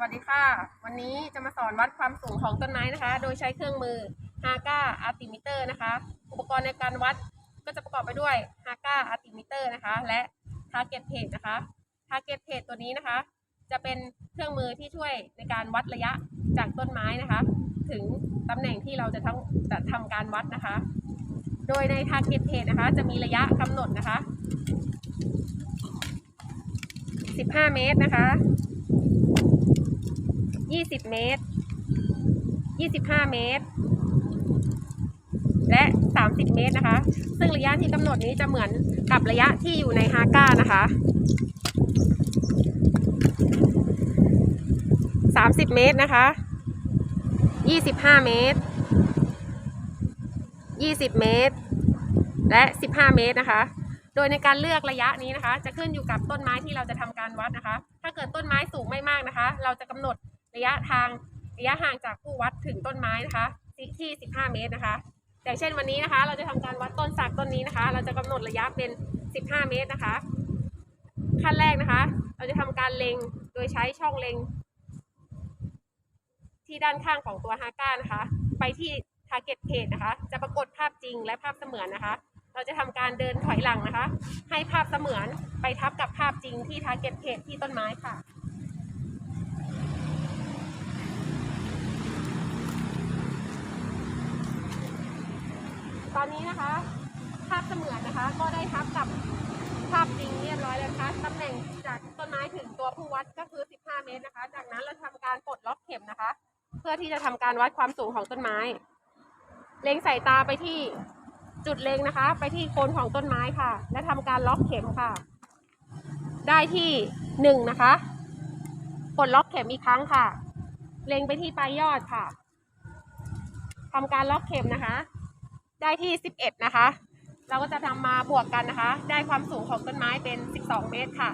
สวัสดีค่ะ วันนี้จะมาสอนวัดความสูงของต้นไม้นะคะ โดยใช้เครื่องมือ h a g a Altimeter นะคะ อุปกรณ์ในการวัดก็จะประกอบไปด้วย h a g a Altimeter นะคะ และ Target Page นะคะ Target Page ตัวนี้นะคะ จะเป็นเครื่องมือที่ช่วยในการวัดระยะจากต้นไม้นะคะ ถึงตำแหน่งที่เราจะทำจะทำการวัดนะคะ โดยใน Target Page นะคะ จะมีระยะกำหนดนะคะ 15 เมตรนะคะ 20เมตร25เมตร และ30เมตรนะคะ ซึ่งระยะที่กำหนดนี้จะเหมือนกับระยะที่อยู่ในฮาก้านะคะ30เมตรนะคะ25เมตร20เมตร และ15เมตรนะคะโดยในการเลือกระยะนี้นะคะ จะขึ้นอยู่กับต้นไม้ที่เราจะทำการวัดนะคะ ถ้าเกิดต้นไม้สูงไม่มากนะคะ เราจะกำหนด ระยะทางระยะห่างจากผู้วัดถึงต้นไม้นะคะที่ 15 เมตรนะคะอย่างเช่นวันนี้นะคะ เราจะทำการวัดต้นสักต้นนี้นะคะ เราจะกำหนดระยะเป็น 15 เมตรนะคะ ขั้นแรกนะคะ เราจะทำการเล็งโดยใช้ช่องเล็ง ที่ด้านข้างของตัวฮาก้านะคะ ไปที่ target page นะคะ จะปรากฏภาพจริงและภาพเสมือนนะคะ เราจะทำการเดินถอยหลังนะคะ ให้ภาพเสมือนไปทับกับภาพจริงที่ target page ที่ต้นไม้ค่ะ ตอนนี้นะคะ ภาพเสมือนนะคะ ก็ได้ทับกับภาพจริงเรียบร้อยแล้วนะคะตำแหน่งจากต้นไม้ถึงตัวผู้วัดก็คือ 15 เมตรนะคะ จากนั้นเราทำการปลดล็อกเข็มนะคะ เพื่อที่จะทำการวัดความสูงของต้นไม้ เล็งสายตาไปที่จุดเล็งนะคะ ไปที่โคนของต้นไม้ค่ะ และทำการล็อกเข็มค่ะ ได้ที่หนึ่งนะคะ กดล็อกเข็มอีกครั้งค่ะ เล็งไปที่ปลายยอดค่ะทำการล็อกเข็มนะคะ ได้ที่ 11 นะคะ เราก็จะทำมาบวกกันนะคะ ได้ความสูงของต้นไม้เป็น 12 เมตรค่ะ